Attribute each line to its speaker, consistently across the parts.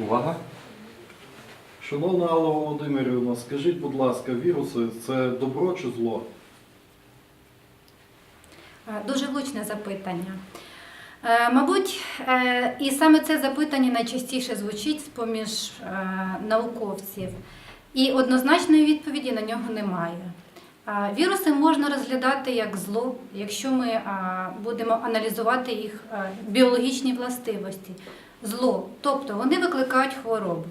Speaker 1: Увага. Шановна Алла Володимирівна, скажіть, будь ласка, віруси це добро чи зло?
Speaker 2: Е, Дуже влучне запитання. Е, Мабуть, е, і саме це запитання найчастіше звучить з-поміж е, науковців, і однозначної відповіді на нього немає. Віруси можна розглядати як зло, якщо ми будемо аналізувати їх біологічні властивості. Зло, тобто вони викликають хвороби.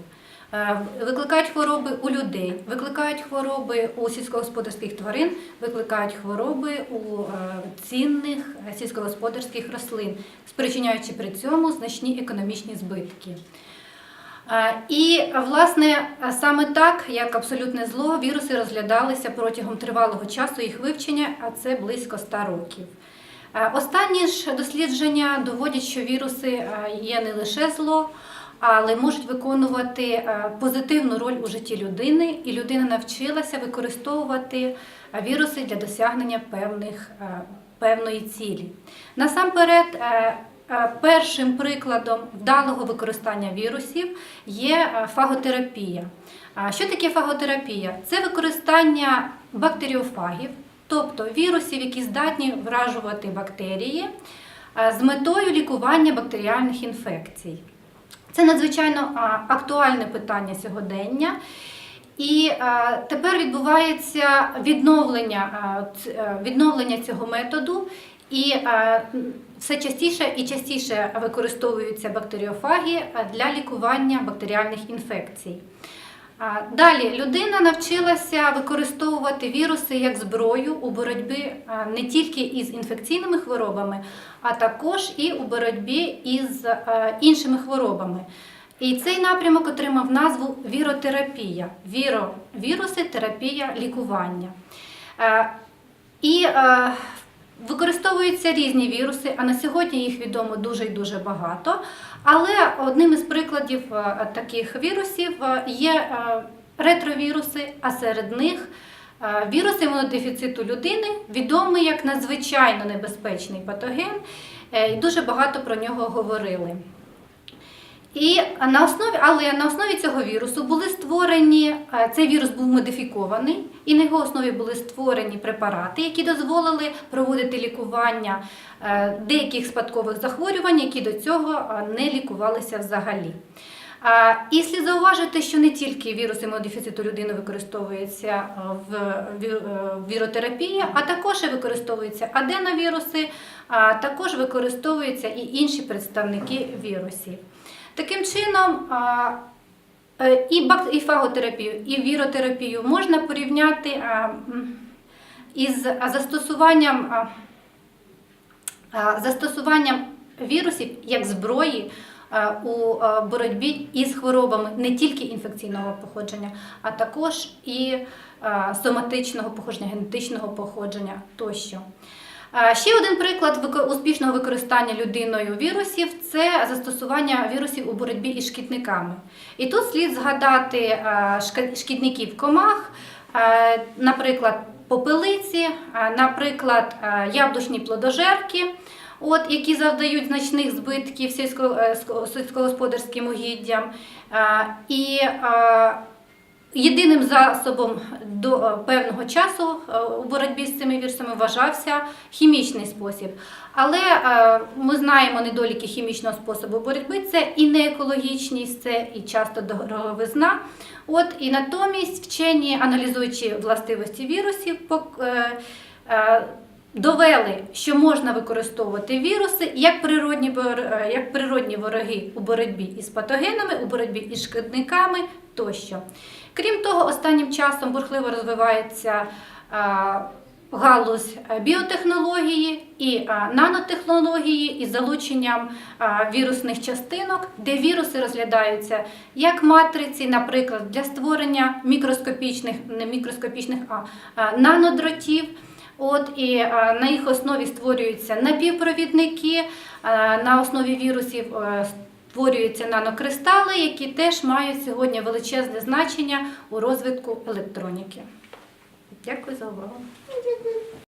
Speaker 2: Е, Викликають хвороби у людей, викликають хвороби у сільськогосподарських тварин, викликають хвороби у е, цінних сільськогосподарських рослин, спричиняючи при цьому значні економічні збитки. Е, І, власне, саме так, як абсолютне зло, віруси розглядалися протягом тривалого часу їх вивчення, а це близько 100 років. Е, Останні ж дослідження доводять, що віруси е, є не лише зло, але можуть виконувати е, позитивну роль у житті людини, і людина навчилася використовувати віруси для досягнення певних, певної цілі. Насамперед, першим прикладом вдалого використання вірусів є фаготерапія. Що таке фаготерапія? Це використання бактеріофагів, тобто вірусів, які здатні вражувати бактерії е, з метою лікування бактеріальних інфекцій. Це надзвичайно актуальне питання сьогодення. І тепер відбувається відновлення, е, відновлення цього методу, і все частіше і частіше використовуються бактеріофаги для лікування бактеріальних інфекцій. Далі людина навчилася використовувати віруси як зброю у боротьбі не тільки із інфекційними хворобами, а також і у боротьбі із іншими хворобами. І цей напрямок отримав назву віротерапія. Віро, віруси, терапія, лікування. Е, І е, використовуються різні віруси, а на сьогодні їх відомо дуже і дуже багато. Але одним із прикладів е, таких вірусів е, є е, ретровіруси, а серед них віруси вірус імунодефіциту людини, відомий як надзвичайно небезпечний патоген, і дуже багато про нього говорили. І на основі, але на основі цього вірусу були створені, е, цей вірус був модифікований, і на його основі були створені препарати, які дозволили проводити лікування е, деяких спадкових захворювань, які до цього е, не лікувалися взагалі. І слід зауважити, що не тільки вірус імунодефіциту людини використовується в ві- е, в віротерапії, а також використовуються аденовіруси, а також використовуються і інші представники вірусів. Таким чином, е, і фаготерапію, і віротерапію можна порівняти із застосуванням, застосуванням вірусів як зброї у боротьбі із хворобами не тільки інфекційного походження, а також і соматичного походження, генетичного походження тощо. А, Ще один приклад успішного використання людиною вірусів це застосування вірусів у боротьбі із шкідниками. І тут слід згадати шкідників комах, наприклад, попелиці, наприклад, яблучні плодожерки, от, які завдають значних збитків е, сільськогосподарським угіддям. І Єдиним засобом до е, певного часу е, у боротьбі з цими вірусами вважався хімічний спосіб. Але е, ми знаємо недоліки хімічного способу боротьби. Це і неекологічність, це і часто дороговизна. От і натомість вчені, аналізуючи властивості вірусів, довели, що можна використовувати віруси як природні, як природні вороги у боротьбі із патогенами, у боротьбі із шкідниками тощо. Крім того, останнім часом бурхливо розвивається а, галузь е, біотехнології і а, нанотехнології із залученням вірусних частинок, де віруси розглядаються як матриці, наприклад, для створення мікроскопічних, не мікроскопічних, а, нанодротів. От і на їх основі створюються напівпровідники, на основі вірусів е, створюються нанокристали, які теж мають сьогодні величезне значення у розвитку електроніки. Дякую за увагу.